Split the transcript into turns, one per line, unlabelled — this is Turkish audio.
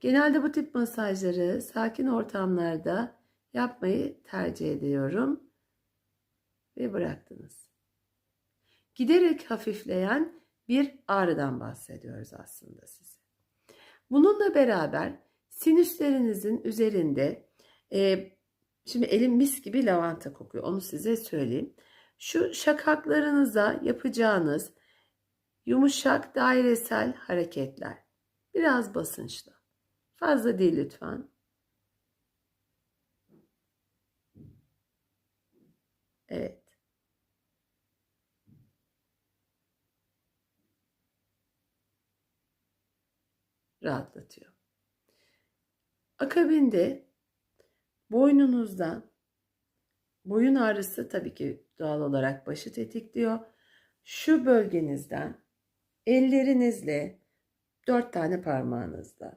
Genelde bu tip masajları sakin ortamlarda yapmayı tercih ediyorum. Ve bıraktınız. Giderek hafifleyen bir ağrıdan bahsediyoruz aslında size. Bununla beraber sinüslerinizin üzerinde e, şimdi elim mis gibi lavanta kokuyor onu size söyleyeyim. Şu şakaklarınıza yapacağınız yumuşak dairesel hareketler. Biraz basınçlı. Fazla değil lütfen. Evet. Rahatlatıyor. Akabinde boynunuzda boyun ağrısı tabii ki doğal olarak başı tetikliyor. Şu bölgenizden ellerinizle dört tane parmağınızla